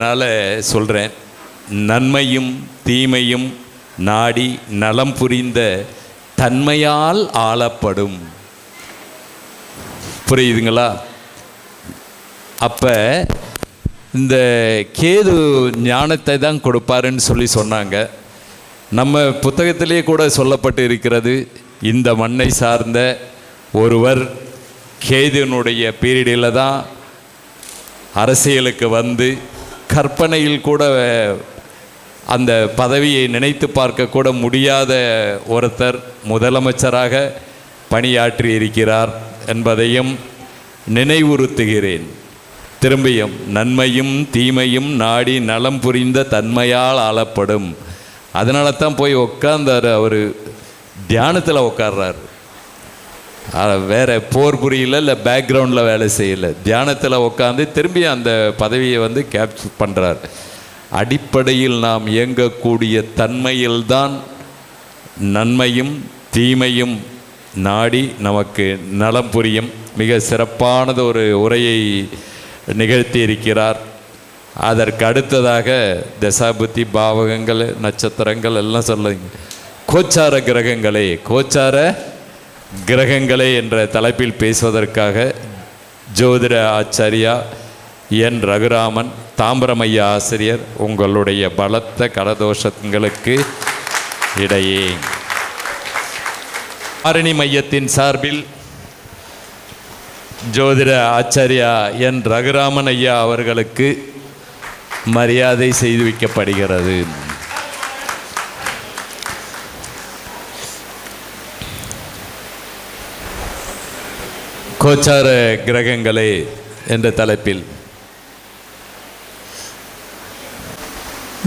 அதனால் சொல்கிறேன் நன்மையும் தீமையும் நாடி நலம் புரிந்த தன்மையால் ஆளப்படும். புரியுதுங்களா? அப்போ இந்த கேது ஞானத்தை தான் கொடுப்பாருன்னு சொல்லி சொன்னாங்க. நம்ம புத்தகத்திலே கூட சொல்லப்பட்டு இருக்கிறது இந்த மண்ணை சார்ந்த ஒருவர் கேதுனுடைய பீரியடில் தான் அரசியலுக்கு வந்து கற்பனையில் கூட அந்த பதவியை நினைத்து பார்க்க கூட முடியாத ஒருத்தர் முதலமைச்சராக பணியாற்றி இருக்கிறார் என்பதையும் நினைவுறுத்துகிறேன். திரும்பியும் நன்மையும் தீமையும் நாடி நலம் புரிந்த தன்மையால் ஆளப்படும். அதனால தான் போய் உட்கார்ந்தார் அவர். தியானத்தில் உட்கார்றாரு. வேற போர் புரியல இல்லை பேக்ரவுண்டில் வேலை செய்யல. தியானத்தில் உட்காந்து திரும்பி அந்த பதவியை வந்து கேப்சர் பண்ணுறார் அடிப்படையில் நாம் இயங்கக்கூடிய தன்மையில்தான் நன்மையும் தீமையும் நாடி நமக்கு நலம் புரியும். மிக சிறப்பானது ஒரு உரையை நிகழ்த்தி இருக்கிறார் அதற்கு அடுத்ததாக தசாபுத்தி பாவகங்கள் நட்சத்திரங்கள் எல்லாம் சொல்லுங்க. கோச்சார கிரகங்களே கோச்சார கிரகங்களே என்ற தலைப்பில் பேசுவதற்காக ஜோதிட ஆச்சாரியா என் ரகுராமன் தாம்பரமையா ஆசிரியர் உங்களுடைய பலத்த கடதோஷங்களுக்கு இடையே ஆரணி மையத்தின் சார்பில் ஜோதிட ஆச்சாரியா என் ரகுராமன் ஐயா அவர்களுக்கு மரியாதை செய்து வைக்கப்படுகிறது. கோச்சார கிரகங்களே என்ற தலைப்பில்.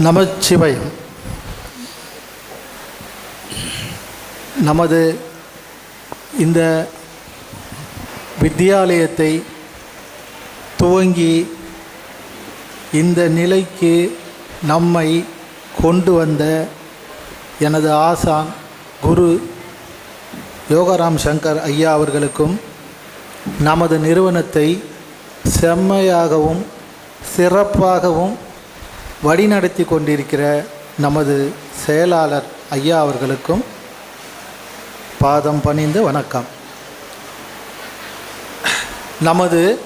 நமச்சிவயம் நமது இந்த வித்தியாலயத்தை துவங்கி இந்த நிலைக்கு நம்மை கொண்டு வந்த எனது ஆசான் குரு யோகராம் சங்கர் ஐயா அவர்களுக்கும் நமது நிறுவனத்தை செம்மையாகவும் சிறப்பாகவும் வழிநடத்தி கொண்டிருக்கிற நமது செயலாளர் ஐயா அவர்களுக்கும் பாதம் பணிந்து வணக்கம். நமது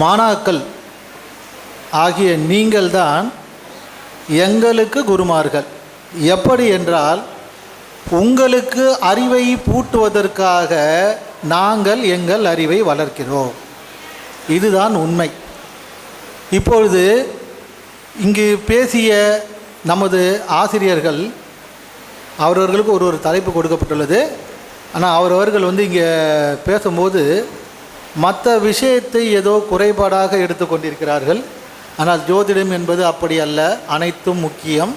மாணாக்கள் ஆகிய நீங்கள்தான் எங்களுக்கு குருமார்கள். எப்படி என்றால் உங்களுக்கு அறிவை பூட்டுவதற்காக நாங்கள் எங்கள் அறிவை வளர்க்கிறோம். இதுதான் உண்மை. இப்பொழுது இங்கு பேசிய நமது ஆசிரியர்கள் அவரவர்களுக்கு ஒரு ஒரு தலைப்பு கொடுக்கப்பட்டுள்ளது. ஆனால் அவரவர்கள் வந்து இங்கே பேசும்போது மற்ற விஷயத்தை ஏதோ குறைபாடாக எடுத்துக்கொண்டிருக்கிறார்கள். ஆனால் ஜோதிடம் என்பது அப்படி அல்ல. அனைத்தும் முக்கியம்.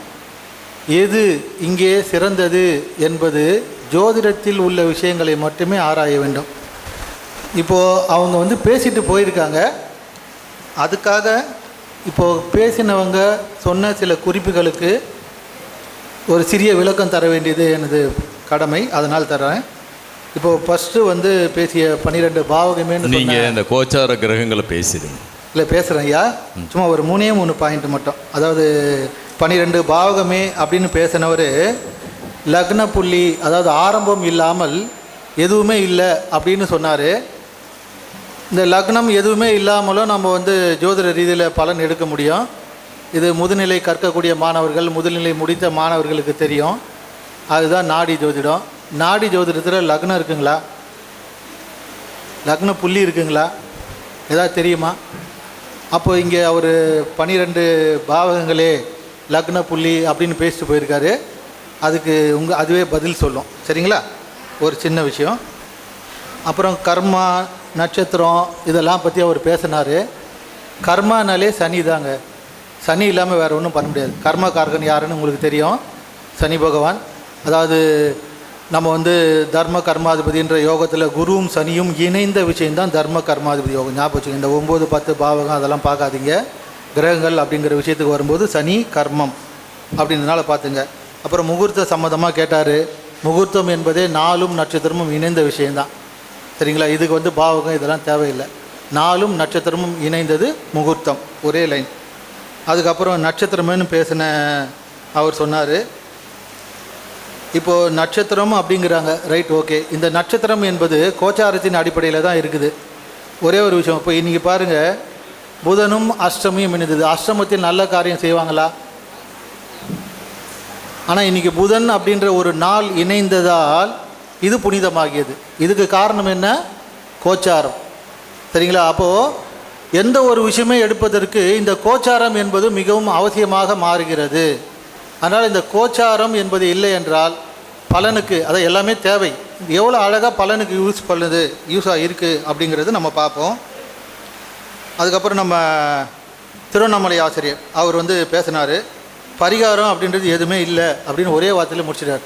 எது இங்கே சிறந்தது என்பது ஜோதிடத்தில் உள்ள விஷயங்களை மட்டுமே ஆராய வேண்டும். இப்போது அவங்க வந்து பேசிட்டு போயிருக்காங்க. அதுக்காக இப்போது பேசினவங்க சொன்ன சில குறிப்புகளுக்கு ஒரு சிறிய விளக்கம் தர வேண்டியது எனது கடமை. அதனால் தரேன் இப்போது ஃபஸ்ட்டு வந்து பேசிய பன்னிரெண்டு பாவகமேன்னு நீங்க சொன்ன இந்த கோச்சார கிரகங்களை பேசுறீங்க இல்லை பேசுகிறேன் ஐயா. சும்மா ஒரு மூணே மூணு பாயிண்ட் மட்டும். அதாவது பன்னிரெண்டு பாவகமே அப்படின்னு பேசினவர் லக்ன புள்ளி அதாவது ஆரம்பம் இல்லாமல் எதுவுமே இல்லை அப்படின்னு சொன்னார். இந்த லக்னம் எதுவுமே இல்லாமலும் நம்ம வந்து ஜோதிட ரீதியில் பலன் எடுக்க முடியும். இது முதுநிலை கற்கக்கூடிய மாணவர்கள் முதுநிலை முடித்த மாணவர்களுக்கு தெரியும். அதுதான் நாடி ஜோதிடம். நாடி ஜோதிடத்தில் லக்னம் இருக்குங்களா? லக்ன புள்ளி இருக்குங்களா? ஏதாவது தெரியுமா? அப்போ இங்கே அவர் பன்னிரெண்டு பாவகங்களே லக்ன புள்ளி அப்படின்னு பேசிட்டு போயிருக்காரு. அதுக்கு உங்கள் அதுவே பதில் சொல்லும். சரிங்களா? ஒரு சின்ன விஷயம். அப்புறம் கர்மா நட்சத்திரம் இதெல்லாம் பற்றி அவர் பேசினார். கர்மானாலே சனி தாங்க. சனி இல்லாமல் வேறு ஒன்றும் பண்ண முடியாது. கர்மகாரகன் யாருன்னு உங்களுக்கு தெரியும். சனி பகவான். அதாவது நம்ம வந்து தர்ம கர்மாதிபதின்ற யோகத்தில் குருவும் சனியும் இணைந்த விஷயம்தான் தர்ம கர்மாதிபதி யோகம். ஞாபகம் வச்சுக்கோங்க. இந்த ஒம்பது பத்து பாவகம் அதெல்லாம் பார்க்காதீங்க. கிரகங்கள் அப்படிங்கிற விஷயத்துக்கு வரும்போது சனி கர்மம் அப்படின்றதுனால பார்த்துங்க. அப்புறம் முகூர்த்த சம்மந்தமாக கேட்டார். முகூர்த்தம் என்பதே நாலும் நட்சத்திரமும் இணைந்த விஷயந்தான் சரிங்களா? இதுக்கு வந்து பாவகம் இதெல்லாம் தேவையில்லை. நாலும் நட்சத்திரமும் இணைந்தது முகூர்த்தம். ஒரே லைன். அதுக்கப்புறம் நட்சத்திரமேனு பேசின அவர் சொன்னார். இப்போது நட்சத்திரம் அப்படிங்கிறாங்க. Right okay. இந்த நட்சத்திரம் என்பது கோச்சாரத்தின் அடிப்படையில் தான் இருக்குது. ஒரே ஒரு விஷயம். இப்போ இன்றைக்கி பாருங்கள் புதனும் அஷ்டமியும் இணைந்தது. அஷ்டமத்தில் நல்ல காரியம் செய்வாங்களா? ஆனால் இன்றைக்கி புதன் அப்படின்ற ஒரு நாள் இணைந்ததால் இது புனிதமாகியது. இதுக்கு காரணம் என்ன? கோச்சாரம். சரிங்களா? அப்போது எந்த ஒரு விஷயமே எடுப்பதற்கு இந்த கோச்சாரம் என்பது மிகவும் அவசியமாக மாறுகிறது. அதனால் இந்த கோச்சாரம் என்பது இல்லை என்றால் பலனுக்கு அதை எல்லாமே தேவை. எவ்வளோ அழகாக பலனுக்கு யூஸ் பண்ணுது யூஸாக இருக்குது அப்படிங்கிறது நம்ம பார்ப்போம். அதுக்கப்புறம் நம்ம திருவண்ணாமலை ஆசிரியர் அவர் வந்து பேசினார் பரிகாரம் அப்படின்றது எதுவுமே இல்லை அப்படின்னு ஒரே வார்த்தையில் முடிச்சிட்டார்.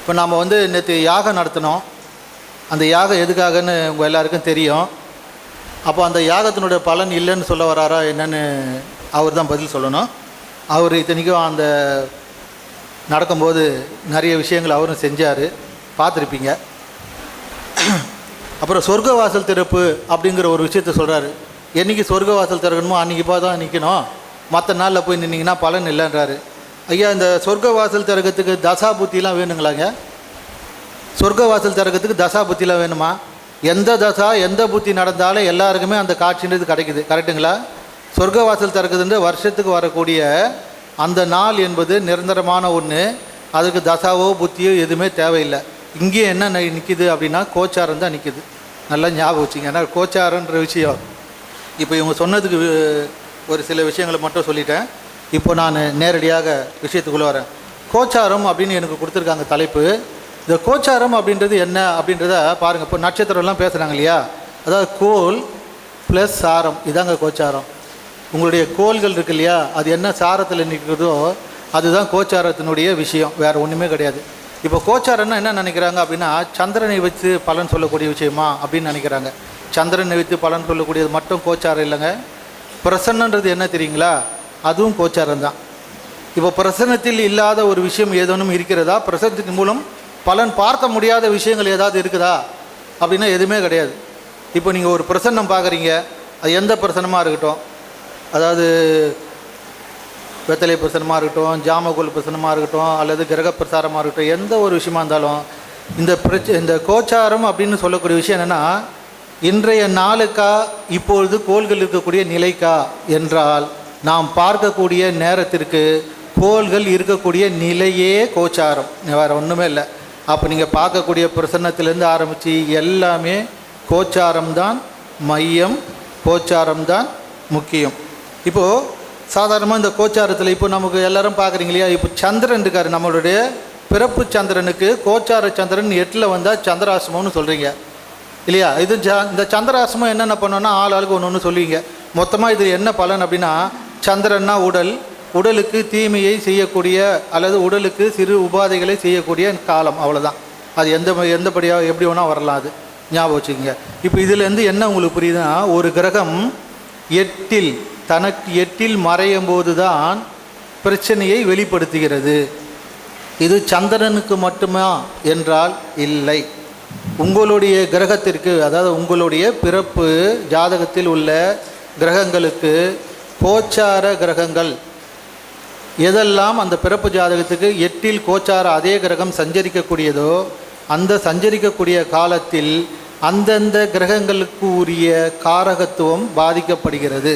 இப்போ நாம் வந்து நேற்று யாகம் நடத்தினோம். அந்த யாகம் எதுக்காகன்னு உங்கள் எல்லாருக்கும் தெரியும். அப்போ அந்த யாகத்தினுடைய பலன் இல்லைன்னு சொல்ல வராரா என்னன்னு அவர் தான் பதில் சொல்லணும். அவர் இத்தனைக்கும் அந்த நடக்கும்போது நிறைய விஷயங்கள் அவரும் செஞ்சார். பார்த்துருப்பீங்க. அப்புறம் சொர்க்கவாசல் திறப்பு அப்படிங்கிற ஒரு விஷயத்த சொல்கிறாரு என்னைக்கு சொர்க்கவாசல் திறக்கணுமோ அன்றைக்கி பா தான் நிற்கணும் மற்ற நாளில் போய் நின்னீங்கன்னா பலன் இல்லைன்றாரு. ஐயா இந்த சொர்க்கவாசல் திறக்கிறதுக்கு தசா புத்திலாம் வேணுங்களாங்க? சொர்க்கவாசல் திறக்கிறதுக்கு தசா புத்திலாம் வேணுமா? எந்த தசா எந்த புத்தி நடந்தாலும் எல்லாருக்குமே அந்த காட்சின்றது கிடைக்குது. கரெக்டுங்களா சொர்க்கவாசல் திறக்குதுன்ற வருஷத்துக்கு வரக்கூடிய அந்த நாள் என்பது நிரந்தரமான ஒன்று அதுக்கு தசாவோ புத்தியோ எதுவுமே தேவையில்லை. இங்கே என்ன நிற்கிது அப்படின்னா கோச்சாரம் தான் நிற்கிது நல்லா ஞாபகம் வச்சுங்க. ஏன்னா கோச்சாரன்ற விஷயம் இப்போ இவங்க சொன்னதுக்கு ஒரு சில விஷயங்களை மட்டும் சொல்லிட்டேன். இப்போ நான் நேரடியாக விஷயத்துக்குள்ளே வரேன். கோச்சாரம் அப்படின்னு எனக்கு கொடுத்துருக்காங்க தலைப்பு. இந்த கோச்சாரம் அப்படின்றது என்ன அப்படின்றத பாருங்கள் இப்போ நட்சத்திரம்லாம் பேசுகிறாங்க இல்லையா? அதாவது கோல் ப்ளஸ் சாரம். இதாங்க கோச்சாரம். உங்களுடைய கோள்கள் இருக்கு இல்லையா? அது என்ன சாரத்தில் நிற்கிறதோ அதுதான் கோச்சாரத்தினுடைய விஷயம். வேறு ஒன்றுமே கிடையாது. இப்போ கோச்சாரம்னா என்ன நினைக்கிறாங்க அப்படின்னா சந்திரனை வச்சு பலன் சொல்லக்கூடிய விஷயமா அப்படின்னு நினைக்கிறாங்க. சந்திரனை வைத்து பலன் சொல்லக்கூடியது மட்டும் கோச்சாரம் இல்லைங்க. பிரசன்னன்றது என்ன தெரியுங்களா? அதுவும் கோச்சாரம் தான் இப்போ பிரசன்னத்தில் இல்லாத ஒரு விஷயம் ஏதேனும் இருக்கிறதா? பிரசன்னத்தின் மூலம் பலன் பார்க்க முடியாத விஷயங்கள் ஏதாவது இருக்குதா? அப்படின்னா எதுவுமே கிடையாது. இப்போ நீங்கள் ஒரு பிரசன்னம் பார்க்குறீங்க. அது எந்த பிரசன்னமாக இருக்கட்டும்? அதாவது வெத்தலை பிரசனமாக இருக்கட்டும் ஜாமகோல் பிரசனமாக இருக்கட்டும் அல்லது கிரக பிரசாரமாக இருக்கட்டும் எந்த ஒரு விஷயமா இருந்தாலும் இந்த பிரச்ச இந்த கோச்சாரம் அப்படின்னு சொல்லக்கூடிய விஷயம் என்னென்னா இன்றைய நாளுக்கா இப்பொழுது கோள்கள் இருக்கக்கூடிய நிலைக்கா என்றால் நாம் பார்க்கக்கூடிய நேரத்திற்கு கோள்கள் இருக்கக்கூடிய நிலையே கோச்சாரம். வேறு ஒன்றுமே இல்லை. அப்போ நீங்கள் பார்க்கக்கூடிய பிரசன்னத்திலேருந்து ஆரம்பித்து எல்லாமே கோச்சாரம் தான் மையம் கோச்சாரம் தான் முக்கியம். இப்போது சாதாரணமாக இந்த கோச்சாரத்தில் இப்போ நமக்கு எல்லாரும் பார்க்குறீங்க இல்லையா? இப்போ சந்திரன் இருக்கார் நம்மளுடைய பிறப்பு சந்திரனுக்கு கோச்சார சந்திரன் எட்டில் வந்தால் சந்திராசிரமம்னு சொல்கிறீங்க இல்லையா? இது ஜ இந்த சந்திராசிரமம் என்னென்ன பண்ணோன்னா ஆள் ஆளுக்கு ஒன்று ஒன்று சொல்லுவீங்க. மொத்தமாக இது என்ன பலன் அப்படின்னா சந்திரன்னா உடல் உடலுக்கு தீமையை செய்யக்கூடிய அல்லது உடலுக்கு சிறு உபாதைகளை செய்யக்கூடிய காலம் அவ்வளோதான் அது எந்த எந்தபடியாக எப்படி வேணால் வரலாம் அது. ஞாபகம் வச்சுக்கோங்க. இப்போ இதுலேருந்து என்ன உங்களுக்கு புரியுதுன்னா ஒரு கிரகம் எட்டில் தனக்கு எட்டில் மறையும் போது தான் பிரச்சனையை வெளிப்படுத்துகிறது. இது சந்திரனுக்கு மட்டுமா? என்றால் இல்லை. உங்களுடைய கிரகத்திற்கு அதாவது உங்களுடைய பிறப்பு ஜாதகத்தில் உள்ள கிரகங்களுக்கு கோச்சார கிரகங்கள். எதெல்லாம் அந்த பிறப்பு ஜாதகத்துக்கு எட்டில் கோச்சார அதே கிரகம் சஞ்சரிக்கக்கூடியதோ அந்த சஞ்சரிக்கக்கூடிய காலத்தில் அந்தந்த கிரகங்களுக்கு உரிய காரகத்துவம் பாதிக்கப்படுகிறது.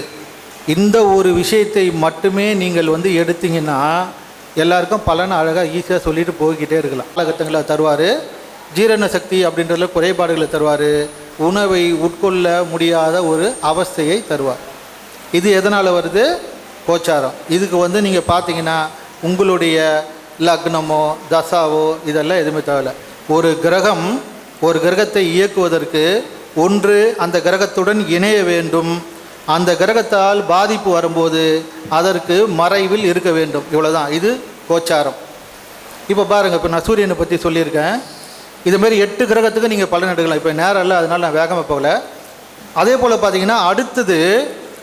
இந்த ஒரு விஷயத்தை மட்டுமே நீங்கள் வந்து எடுத்தீங்கன்னா எல்லாருக்கும் பலன் அழகாக ஈஸியாக சொல்லிட்டு போய்கிட்டே இருக்கலாம். காலகட்டங்களை தருவார். ஜீரண சக்தி அப்படின்றதுல குறைபாடுகளை தருவார். உணவை உட்கொள்ள முடியாத ஒரு அவஸ்தையை தருவார். இது எதனால் வருது? கோச்சாரம். இதுக்கு வந்து நீங்கள் பார்த்தீங்கன்னா உங்களுடைய லக்னமோ தசாவோ இதெல்லாம் எதுவுமே தேவையில்ல. ஒரு கிரகம் ஒரு கிரகத்தை இயக்குவதற்கு ஒன்று அந்த கிரகத்துடன் இணைய வேண்டும். அந்த கிரகத்தால் பாதிப்பு வரும்போது அதற்கு மறைவில் இருக்க வேண்டும். இவ்வளோதான் இது கோச்சாரம். இப்போ பாருங்கள் இப்போ நான் சூரியனை பற்றி சொல்லியிருக்கேன். இது மாதிரி எட்டு கிரகத்துக்கு நீங்கள் பலன் எடுக்கலாம். இப்போ நேரம் இல்லை அதனால் நான் வேகமாக போகல. அதே போல் பார்த்தீங்கன்னா அடுத்தது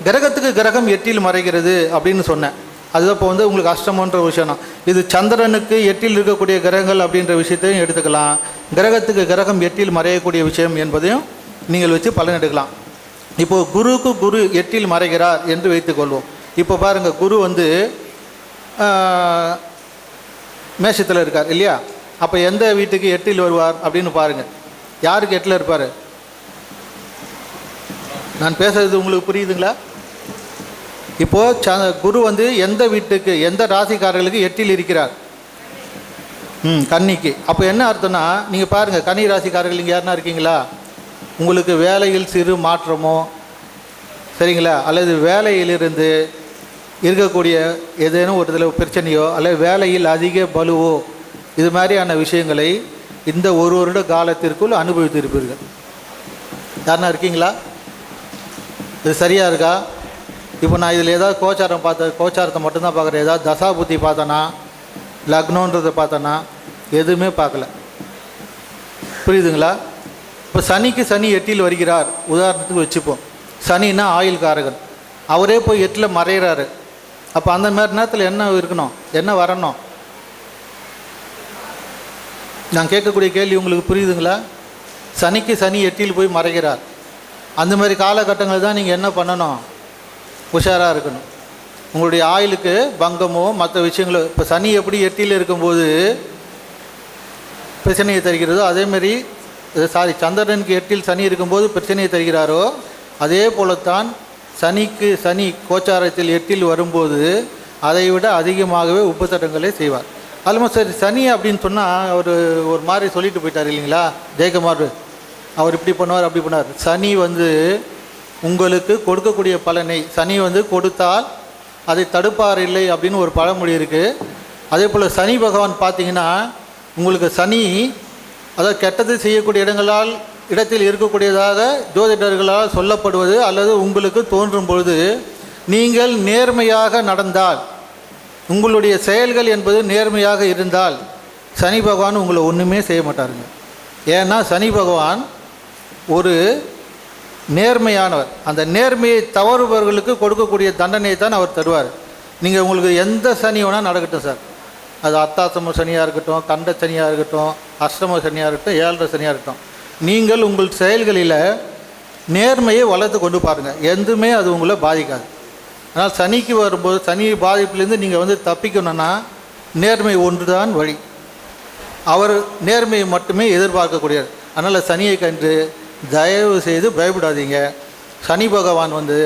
கிரகத்துக்கு கிரகம் எட்டில் மறைகிறது அப்படின்னு சொன்னேன். அதுதான் இப்போ வந்து உங்களுக்கு அஷ்டமன்ற விஷயம் தான். இது சந்திரனுக்கு எட்டில் இருக்கக்கூடிய கிரகங்கள் அப்படின்ற விஷயத்தையும் எடுத்துக்கலாம். கிரகத்துக்கு கிரகம் எட்டில் மறையக்கூடிய விஷயம் என்பதையும் நீங்கள் வச்சு பலன் எடுக்கலாம். இப்போது குருவுக்கு குரு எட்டில் மறைகிறார் என்று வைத்துக்கொள்வோம் இப்போ பாருங்கள் குரு வந்து மேஷத்தில் இருக்கார் இல்லையா? அப்போ எந்த வீட்டுக்கு எட்டில் வருவார் அப்படின்னு பாருங்கள் யாருக்கு எட்டில் இருப்பார்? நான் பேசுறது உங்களுக்கு புரியுதுங்களா? இப்போ ச குரு வந்து எந்த வீட்டுக்கு எந்த ராசிக்காரர்களுக்கு எட்டில் இருக்கிறார்? ம் கன்னிக்கு. அப்போ என்ன அர்த்தம்னா நீங்கள் பாருங்கள் கன்னி ராசிக்காரர்கள் இங்கே யாருன்னா இருக்கீங்களா? உங்களுக்கு வேலையில் சிறு மாற்றமோ சரிங்களா? அல்லது வேலையிலிருந்து இருக்கக்கூடிய ஏதேனும் ஒரு இதில் பிரச்சனையோ அல்லது வேலையில் அதிக பலுவோ இது மாதிரியான விஷயங்களை இந்த ஒரு வருட காலத்திற்குள் அனுபவித்திருப்பீர்கள். யாருன்னா இருக்கீங்களா? இது சரியாக இருக்கா? இப்போ நான் இதில் ஏதாவது கோச்சாரம் பார்த்த கோச்சாரத்தை மட்டும்தான் பார்க்குறேன். ஏதாவது தசா புத்தி பார்த்தேனா? லக்னோன்றதை பார்த்தேன்னா எதுவுமே பார்க்கல. புரியுதுங்களா? இப்போ சனிக்கு சனி எட்டில் வருகிறார். உதாரணத்துக்கு வச்சுப்போம். சனின்னா ஆயில் காரகன் அவரே போய் எட்டில் மறையிறாரு. அப்போ அந்த மாதிரி நேரத்தில் என்ன இருக்கணும்? என்ன வரணும்? நான் கேட்கக்கூடிய கேள்வி உங்களுக்கு புரியுதுங்களா? சனிக்கு சனி எட்டியில் போய் மறைகிறார். அந்த மாதிரி காலகட்டங்கள் தான் நீங்கள் என்ன பண்ணணும்? உஷாராக இருக்கணும். உங்களுடைய ஆயிலுக்கு பங்கமோ மற்ற விஷயங்களோ இப்போ சனி எப்படி எட்டியில் இருக்கும்போது பிரச்சனையை தருகிறதோ அதேமாரி சாரி சந்திரனுக்கு எட்டில் சனி இருக்கும்போது பிரச்சனையை தருகிறாரோ அதே போலத்தான் சனிக்கு சனி கோச்சாரத்தில் எட்டில் வரும்போது அதை விட அதிகமாகவே உபத்தடங்களை செய்வார். ஆல்மோஸ்ட் சரி சனி அப்படின்னு சொன்னால் அவர் ஒரு மாதிரி சொல்லிட்டு போயிட்டார் இல்லைங்களா? ஜெயக்குமார். அவர் இப்படி பண்ணுவார் அப்படி பண்ணுவார். சனி வந்து உங்களுக்கு கொடுக்கக்கூடிய பலனை சனி வந்து கொடுத்தால் அதை தடுப்பார் இல்லை அப்படின்னு ஒரு பழமொழி இருக்குது அதே போல் சனி பகவான் பார்த்தீங்கன்னா உங்களுக்கு சனி அதாவது கெட்டது செய்யக்கூடிய இடங்களால் இடத்தில் இருக்கக்கூடியதாக ஜோதிடர்களால் சொல்லப்படுவது அல்லது உங்களுக்கு தோன்றும் பொழுது நீங்கள் நேர்மையாக நடந்தால் உங்களுடைய செயல்கள் என்பது நேர்மையாக இருந்தால் சனி பகவான் உங்களை ஒன்றுமே செய்ய மாட்டாருங்க. ஏன்னா சனி பகவான் ஒரு நேர்மையானவர். அந்த நேர்மையை தவறுபவர்களுக்கு கொடுக்கக்கூடிய தண்டனையை தான் அவர் தருவார். நீங்கள் உங்களுக்கு எந்த சனி வேணால் நடக்கட்டும் சார். அது அத்தாசம சனியாக இருக்கட்டும் கண்ட சனியாக இருக்கட்டும் அஷ்டம சனியாக இருக்கட்டும் ஏழரை சனியாக இருக்கட்டும். நீங்கள் உங்கள் செயல்களில் நேர்மையை வளர்த்து கொண்டு பாருங்கள் எதுவுமே அது உங்களை பாதிக்காது. ஆனால் சனிக்கு வரும்போது சனி பாதிப்புலேருந்து நீங்கள் வந்து தப்பிக்கணும்னா நேர்மை ஒன்று தான் வழி. அவர் நேர்மையை மட்டுமே எதிர்பார்க்கக்கூடியது அதனால் சனியை கண்டு தயவு செய்து பயப்படாதீங்க. சனி பகவான் வந்து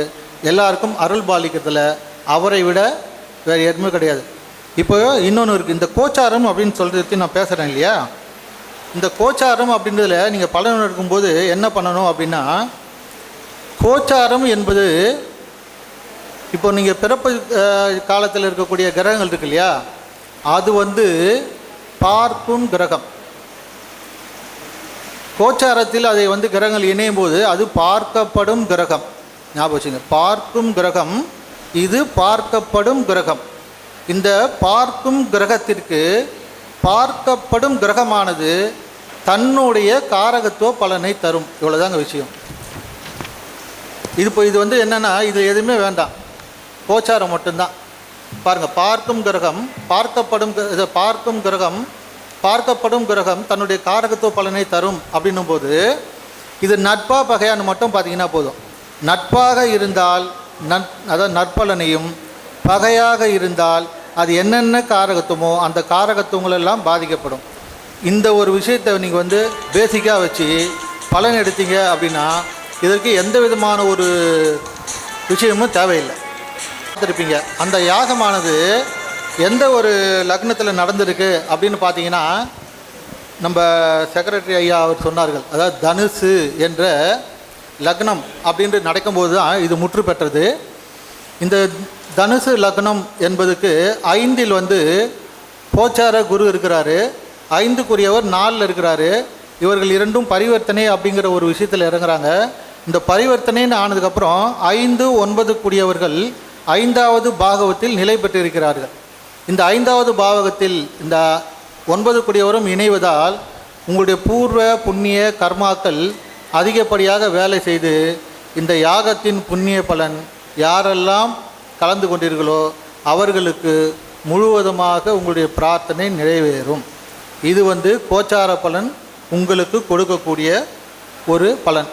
எல்லாருக்கும் அருள் பாலிக்கிறதுல அவரை விட வேறு எதுவுமே கிடையாது. இப்போ இன்னொன்று இருக்குது இந்த கோச்சாரம் அப்படின்னு சொல்கிறதுக்கு நான் பேசுகிறேன் இல்லையா? இந்த கோச்சாரம் அப்படின்றதுல நீங்கள் பலன் எடுக்கும்போது என்ன பண்ணணும் அப்படின்னா கோச்சாரம் என்பது இப்போ நீங்கள் பிறப்பு காலத்தில் இருக்கக்கூடிய கிரகங்கள் இருக்கு இல்லையா? அது வந்து பார்க்கும் கிரகம். கோச்சாரத்தில் அதை வந்து கிரகங்கள் இணையும் போது அது பார்க்கப்படும் கிரகம். ஞாபகம் வச்சுங்க. பார்க்கும் கிரகம் இது பார்க்கப்படும் கிரகம். இந்த பார்க்கும் கிரகத்திற்கு பார்க்கப்படும் கிரகமானது தன்னுடைய காரகத்துவ பலனை தரும். இவ்வளோதாங்க விஷயம். இது இப்போ இது வந்து என்னென்னா இது எதுவுமே வேண்டாம். கோச்சாரம் மட்டும்தான். பாருங்கள் பார்க்கும் கிரகம் பார்க்கப்படும் கிர- பார்க்கும் கிரகம் பார்க்கப்படும் கிரகம் தன்னுடைய காரகத்துவ பலனை தரும் அப்படின்னும் போது இது நட்பா பகையான்னு மட்டும் பார்த்தீங்கன்னா போதும். நட்பாக இருந்தால் நட் அதாவது நற்பலனையும் பகையாக இருந்தால் அது என்னென்ன காரகத்துவமோ அந்த காரகத்துவங்களெல்லாம் பாதிக்கப்படும். இந்த ஒரு விஷயத்தை நீங்கள் வந்து பேசிக்காக வச்சு பலன் எடுத்தீங்க அப்படின்னா இதற்கு எந்த விதமான ஒரு விஷயமும் தேவையில்லை. பார்த்துருப்பீங்க. அந்த யாகமானது எந்த ஒரு லக்னத்தில் நடந்திருக்கு அப்படின்னு பார்த்தீங்கன்னா நம்ம செக்ரட்டரி ஐயா அவர் சொன்னார்கள். அதாவது தனுசு என்ற லக்னம் அப்படின்று நடக்கும்போது தான் இது முற்று பெற்றது. இந்த தனுசு லக்னம் என்பதுக்கு ஐந்தில் வந்து போச்சார குரு இருக்கிறாரு. ஐந்துக்குரியவர் நாலில் இருக்கிறாரு. இவர்கள் இரண்டும் பரிவர்த்தனை அப்படிங்கிற ஒரு விஷயத்தில் இறங்குறாங்க. இந்த பரிவர்த்தனைன்னு ஆனதுக்கப்புறம் ஐந்து ஒன்பதுக்குரியவர்கள் ஐந்தாவது பாகவத்தில் நிலை பெற்றிருக்கிறார்கள். இந்த ஐந்தாவது பாவகத்தில் இந்த ஒன்பது குடியவரும் இணைவதால் உங்களுடைய பூர்வ புண்ணிய கர்மாக்கள் அதிகப்படியாக வேலை செய்து இந்த யாகத்தின் புண்ணிய பலன் யாரெல்லாம் கலந்து கொண்டீர்களோ அவர்களுக்கு முழுவதுமாக உங்களுடைய பிரார்த்தனை நிறைவேறும். இது வந்து கோச்சார பலன் உங்களுக்கு கொடுக்கக்கூடிய ஒரு பலன்.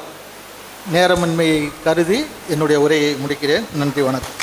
நேரமின்மையை கருதி என்னுடைய உரையை முடிக்கிறேன். நன்றி வணக்கம்.